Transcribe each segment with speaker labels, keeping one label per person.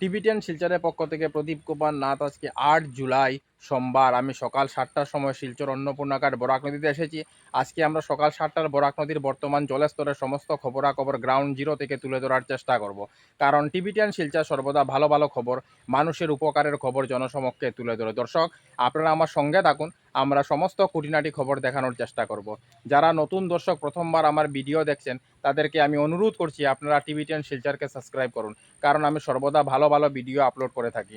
Speaker 1: টিভিটেন শিলচরের পক্ষ থেকে প্রদীপ কুমার নাথ আজকে আট জুলাই সোমবার আমি সকাল সাতটার সময় শিলচর অন্নপূর্ণাকার বরাক নদীতে এসেছি। আজকে আমরা সকাল সাতটার বরাক নদীর বর্তমান জলস্তরের সমস্ত খবরাখবর গ্রাউন্ড জিরো থেকে তুলে ধরার চেষ্টা করব। কারণ টিভিটেন শিলচর সর্বদা ভালো ভালো খবর, মানুষের উপকারের খবর জনসমক্ষে তুলে ধরে। দর্শক, আপনারা আমার সঙ্গে থাকুন, আমরা সমস্ত খুঁটিনাটি খবর দেখানোর চেষ্টা করব। যারা নতুন দর্শক, প্রথমবার আমার ভিডিও দেখছেন, তাদেরকে আমি অনুরোধ করছি, আপনারা টিভি টেন শিলচারকে সাবস্ক্রাইব করুন। কারণ আমি সর্বদা ভালো ভালো ভিডিও আপলোড করে থাকি।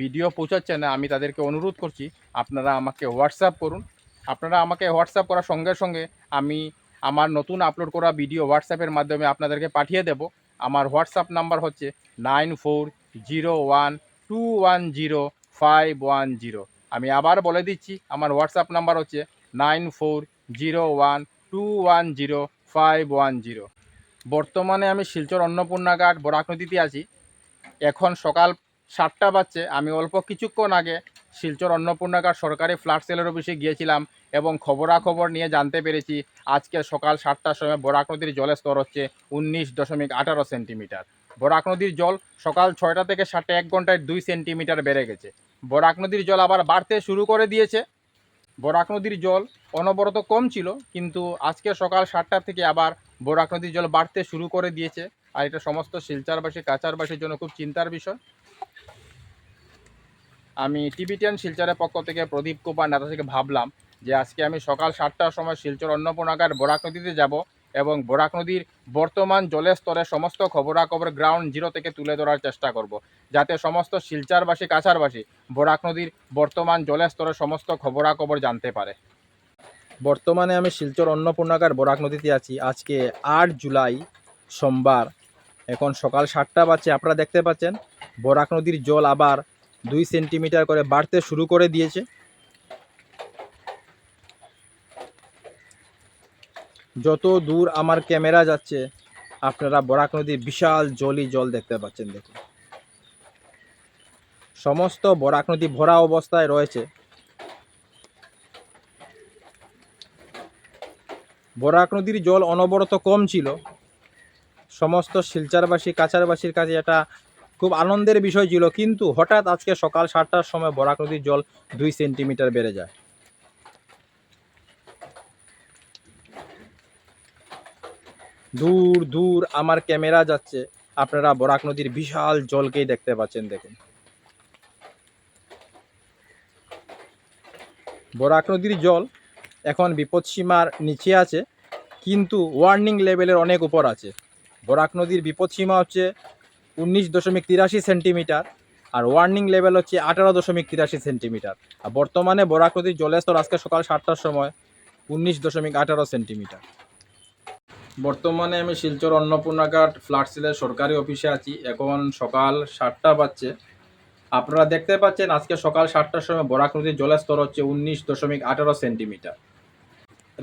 Speaker 1: ভিডিও পৌঁছাচ্ছে না আমি তাদেরকে অনুরোধ করছি, আপনারা আমাকে হোয়াটসঅ্যাপ করুন। আপনারা আমাকে হোয়াটসঅ্যাপ করার সঙ্গে সঙ্গে আমি আমার নতুন আপলোড করা ভিডিও হোয়াটসঅ্যাপের মাধ্যমে আপনাদেরকে পাঠিয়ে দেব। আমার হোয়াটসঅ্যাপ নাম্বার হচ্ছে nine four zero one two one zero five one zero. আমি আবার বলে দিচ্ছি, আমার হোয়াটসঅ্যাপ নাম্বার হচ্ছে nine four zero one two one zero five one zero. বর্তমানে আমি শিলচর অন্নপূর্ণা ঘাট বরাক নদীতে আছি। এখন সকাল সাতটা বাজছে। আমি অল্প কিছুক্ষণ আগে শিলচর অন্নপূর্ণাকার সরকারি ফ্ল্যাট সেলের অফিসে গিয়েছিলাম এবং খবরাখবর নিয়ে জানতে পেরেছি আজকে সকাল সাতটার সময় বরাক নদীর জলের স্তর হচ্ছে উনিশ দশমিক আঠারো সেন্টিমিটার। বরাক নদীর জল সকাল ছয়টা থেকে সাতটা এক ঘন্টায় দুই সেন্টিমিটার বেড়ে গেছে। বরাক নদীর জল আবার বাড়তে শুরু করে দিয়েছে। বরাক নদীর জল অনবরত কম ছিল, কিন্তু আজকে সকাল সাতটা থেকে আবার বরাক নদীর জল বাড়তে শুরু করে দিয়েছে। আর এটা সমস্ত শিলচারবাসী, কাচারবাসীর জন্য খুব চিন্তার বিষয়। আমি টিভি টেন শিলচরের পক্ষ থেকে প্রদীপ কুমার নেতা থেকে ভাবলাম যে আজকে আমি সকাল সাতটার সময় শিলচর অন্নপূর্ণাগার বরাক নদীতে যাব এবং বরাক নদীর বর্তমান জলের স্তরে সমস্ত খবরাখবর গ্রাউন্ড জিরো থেকে তুলে ধরার চেষ্টা করব। যাতে সমস্ত শিলচারবাসী কাছারবাসী বরাক নদীর বর্তমান জলের স্তরে সমস্ত খবরাখবর জানতে পারে। বর্তমানে আমি শিলচর অন্নপূর্ণাগার বরাক নদীতে আছি। আজকে আট জুলাই সোমবার, এখন সকাল সাতটা বাজছে, আপনারা দেখতে পাচ্ছেন। বরাক নদীর জল আবার দুই সেন্টিমিটার করে বাড়তে শুরু করে দিয়েছে। যত দূর আমার ক্যামেরা যাচ্ছে, আপনারা বরাক নদীর বিশাল জলই জল দেখতে পাচ্ছেন, দেখুন। সমস্ত বরাক নদী ভরা অবস্থায় রয়েছে। বরাক নদীর জল অনবরত কম ছিল। সমস্ত শিলচারবাসী, কাছারবাসীর কাছে এটা খুব আনন্দের বিষয় ছিল, কিন্তু হঠাৎ আজকে সকাল সাতটার সময় বরাক নদীর জল দুই সেন্টিমিটার বেড়ে যায়। দূর দূর আমার ক্যামেরা যাচ্ছে, আপনারা বরাক নদীর বিশাল জলকেই দেখতে পাচ্ছেন, দেখুন। বরাক নদীর জল এখন বিপদসীমার নিচে আছে, কিন্তু ওয়ার্নিং লেভেলের অনেক উপর আছে। বরাক নদীর বিপদসীমা হচ্ছে উনিশ দশমিক তিরাশি সেন্টিমিটার আর ওয়ার্নিং লেভেল হচ্ছে আঠারো দশমিক তিরাশি সেন্টিমিটার। আর বর্তমানে বরাক নদীর জলের স্তর আজকে সকাল সাতটার সময় উনিশ দশমিক আঠারো সেন্টিমিটার। বর্তমানে আমি শিলচর অন্নপূর্ণাঘাট ফ্ল্যাট সেলের সরকারি অফিসে আছি। এখন সকাল সাতটা বাজছে। আপনারা দেখতে পাচ্ছেন আজকে সকাল সাতটার সময় বরাক নদীর জলের স্তর হচ্ছে উনিশ দশমিক আঠারো সেন্টিমিটার।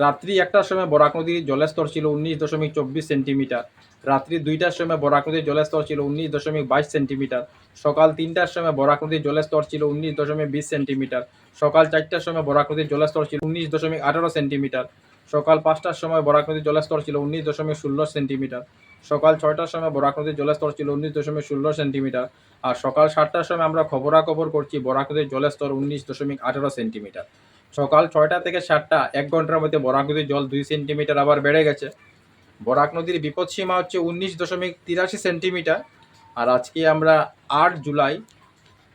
Speaker 1: রাত্রি একটার সময় বরাক নদীর জলের স্তর ছিল উনিশ দশমিক চব্বিশ সেন্টিমিটার। রাত্রি দুইটার সময় বরাক নদীর জলের স্তর ছিল উনিশ দশমিক বাইশ সেন্টিমিটার। সকাল তিনটার সময় বরাক নদীর জলের স্তর ছিল উনিশ দশমিক বিশ সেন্টিমিটার। সকাল চারটার সময় বরাক নদীর জলের স্তর ছিল উনিশ দশমিক আঠারো সেন্টিমিটার। সকাল পাঁচটার সময় বরাক নদীর জলের স্তর ছিল উনিশ দশমিক ষোলো সেন্টিমিটার। সকাল ছয়টার সময় বরাক নদীর জলের স্তর ছিল উনিশ দশমিক ষোলো সেন্টিমিটার। আর সকাল সাতটার সময় আমরা খবরাখবর করছি বরাক নদীর জলের স্তর উনিশ দশমিক আঠারো সেন্টিমিটার। সকাল ছয়টা থেকে সাতটা, এক ঘণ্টার মধ্যে বরাক নদীর জল দুই সেন্টিমিটার আবার বেড়ে গেছে। বরাক নদীর বিপদসীমা হচ্ছে উনিশ দশমিক তিরাশি সেন্টিমিটার। আর আজকে আমরা আট জুলাই,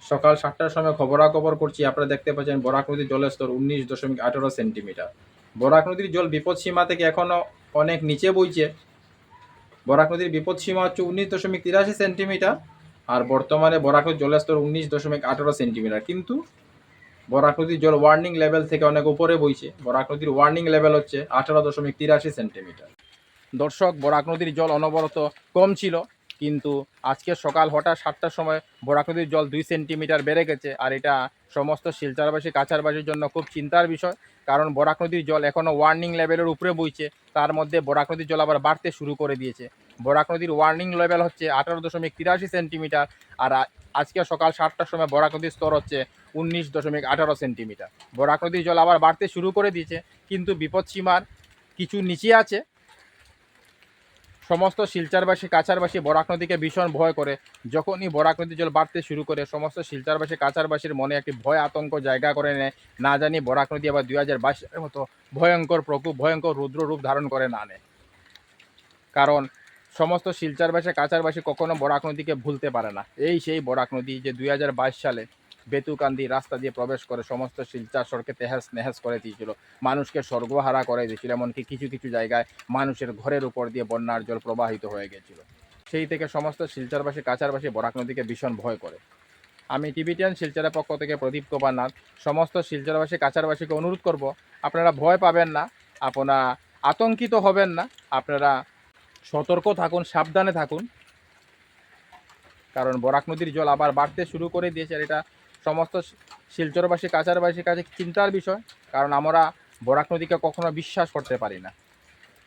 Speaker 1: সকাল সাতটার সময় খবরাখবর করছি। আপনারা দেখতে পাচ্ছেন বরাক নদীর জলের স্তর উনিশ দশমিক আঠারো সেন্টিমিটার। বরাক নদীর জল বিপদসীমা থেকে এখনও অনেক নিচে বইছে। বরাক নদীর বিপদসীমা হচ্ছে উনিশ দশমিক তিরাশি সেন্টিমিটার। আর বর্তমানে বরাক জলের স্তর উনিশ দশমিক আঠারো সেন্টিমিটার। কিন্তু বরাক নদীর জল ওয়ার্নিং লেভেল থেকে অনেক উপরে বইছে। বরাক নদীর ওয়ার্নিং লেভেল হচ্ছে আঠারো দশমিক তিরাশি সেন্টিমিটার দর্শক বরাক নদীর জল অনবরত কম ছিল। কিন্তু আজকে সকাল হঠাৎ সাতটার সময় বরাক নদীর জল দুই সেন্টিমিটার বেড়ে গেছে আর এটা সমস্ত শিলচারবাসী, কাছারবাসীর জন্য খুব চিন্তার বিষয়। কারণ বরাক নদীর জল এখনও ওয়ার্নিং লেভেলের উপরে বইছে, তার মধ্যে বরাক নদীর জল আবার বাড়তে শুরু করে দিয়েছে। বরাক নদীর ওয়ার্নিং লেভেল হচ্ছে আঠারো দশমিক তিরাশি সেন্টিমিটার আর আজকে সকাল সাতটার সময় বরাক নদীর স্তর হচ্ছে উনিশ দশমিক আঠারো সেন্টিমিটার। বরাক নদীর জল আবার বাড়তে শুরু করে দিয়েছে, কিন্তু বিপদসীমার কিছু নিচে আছে। সমস্ত শিলচারবাসী, কাছারবাসী বরাক নদীকে ভীষণ ভয় করে। যখনই বরাক নদীর জল বাড়তে শুরু করে, সমস্ত শিলচারবাসী, কাছারবাসীর মনে একটি ভয় আতঙ্ক জায়গা করে নেয়। না জানি বরাক নদী আবার দুই হাজার বাইশের মতো ভয়ঙ্কর প্রকোপ ভয়ঙ্কর রুদ্র রূপ ধারণ করে না নেয়। কারণ সমস্ত শিলচারবাসী, কাছারবাসী কখনো বরাক নদীকে ভুলতে পারে না। এই সেই বরাক নদী যে দুই হাজার বাইশ সালে বেতুকান্দি রাস্তা দিয়ে প্রবেশ করে সমস্ত শিলচার সড়কে তেহাস নেহাস করে দিয়েছিল। মানুষকে স্বর্গহারা করে দিয়েছিল, এমনকি কিছু কিছু জায়গায় মানুষের ঘরের উপর দিয়ে বন্যার জল প্রবাহিত হয়ে গেছিল। সেই থেকে সমস্ত শিলচরবাসী কাছারবাসী বরাক নদীকে ভীষণ ভয় করে। আমি টিভিটিয়ান শিলচরের পক্ষ থেকে প্রদীপ কুমার নাথ সমস্ত শিলচরবাসী কাছারবাসীকে অনুরোধ করব, আপনারা ভয় পাবেন না, আপনারা আতঙ্কিত হবেন না, আপনারা সতর্ক থাকুন, সাবধানে থাকুন। কারণ বরাক নদীর জল আবার বাড়তে শুরু করে দিয়েছে, আর এটা সমস্ত শিলচরবাসী, কাছারবাসীর কাছে চিন্তার বিষয়, কারণ আমরা বরাক নদীকে কখনো বিশ্বাস করতে পারি না।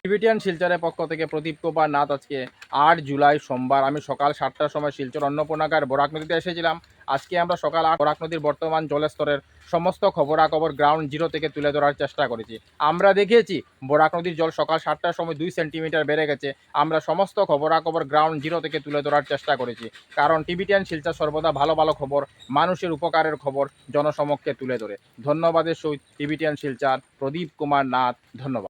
Speaker 1: টিভিটিয়ান শিলচরের পক্ষ থেকে প্রদীপ কুমার নাথ আজকে আট জুলাই সোমবার, আমি সকাল সাতটার সময় শিলচর অন্নপূর্ণাকার বরাক নদীতে এসেছিলাম। আজকে আমরা সকাল বরাক নদীর বর্তমান জলস্তরের সমস্ত খবরাখবর গ্রাউন্ড জিরো থেকে তুলে ধরার চেষ্টা করেছি। আমরা দেখেছি বরাক নদীর জল সকাল সাতটার সময় দুই সেন্টিমিটার বেড়ে গেছে। আমরা সমস্ত খবরাখবর গ্রাউন্ড জিরো থেকে তুলে ধরার চেষ্টা করেছি। কারণ টিভিটিয়ান শিলচা সর্বদা ভালো ভালো খবর, মানুষের উপকারের খবর জনসমক্ষে তুলে ধরে। ধন্যবাদের সহিত টিভিটিয়ান শিলচার, প্রদীপ কুমার নাথ, ধন্যবাদ।